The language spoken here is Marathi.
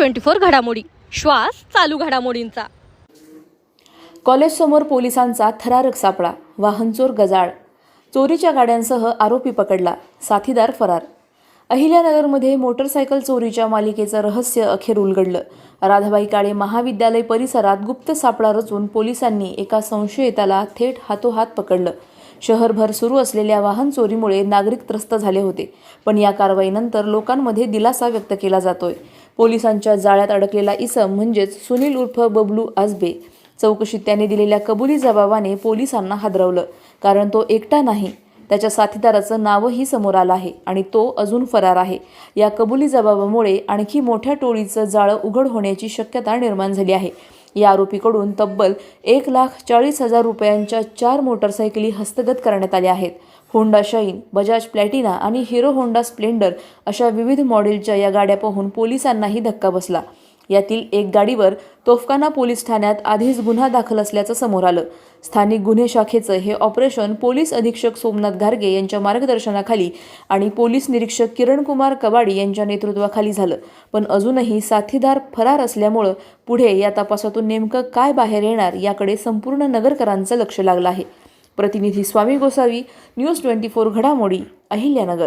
ट्वेंटी फोर घडामोडी. श्वास चालू घडामोडींचा. कॉलेजसमोर पोलिसांचा थरारक सापळा वाहनचोर गजाळ. चोरीच्या गाड्यांसह आरोपी पकडला साथीदार फरार. अहिल्यानगरमध्ये मोटरसायकल चोरीच्या मालिकेचं रहस्य अखेर उलगडलं. राधाबाई काळे महाविद्यालय परिसरात गुप्त सापळा रचून पोलिसांनी एका संशयिताला थेट हातोहात पकडलं. शहरभर सुरू असलेल्या वाहन चोरीमुळे नागरिक त्रस्त झाले होते पण या कारवाईनंतर लोकांमध्ये दिलासा व्यक्त केला जातोय. पोलिसांच्या जाळ्यात अडकलेला इसम म्हणजेच सुनील उर्फ बबलू आजबे चौकशीत त्याने दिलेल्या कबुली जबाबाने पोलिसांना हादरवलं. कारण तो एकटा नाही. त्याच्या साथीदाराचं नावही समोर आलं आहे आणि तो अजून फरार आहे. या कबुली जबाबामुळे आणखी मोठ्या टोळीचं जाळं उघड होण्याची शक्यता निर्माण झाली आहे. या आरोपीकडून तब्बल एक लाख चाळीस हजार रुपयांच्या चार मोटरसायकली हस्तगत करण्यात आल्या आहेत. होंडा शाईन बजाज प्लॅटिना आणि हिरो होंडा स्प्लेंडर अशा विविध मॉडेलच्या या गाड्या पाहून पोलिसांनाही धक्का बसला. यातील एक गाडीवर तोफखाना पोलीस ठाण्यात आधीच गुन्हा दाखल असल्याचं समोर आलं. स्थानिक गुन्हे शाखेचं हे ऑपरेशन पोलीस अधीक्षक सोमनाथ घारगे यांच्या मार्गदर्शनाखाली आणि पोलीस निरीक्षक किरणकुमार कबाडी यांच्या नेतृत्वाखाली झालं. पण अजूनही साथीदार फरार असल्यामुळं पुढे या तपासातून नेमकं काय बाहेर येणार याकडे संपूर्ण नगरकरांचं लक्ष लागलं आहे. प्रतिनिधी Swami Gosavi news twenty four घडामोडी अहिल्यानगर.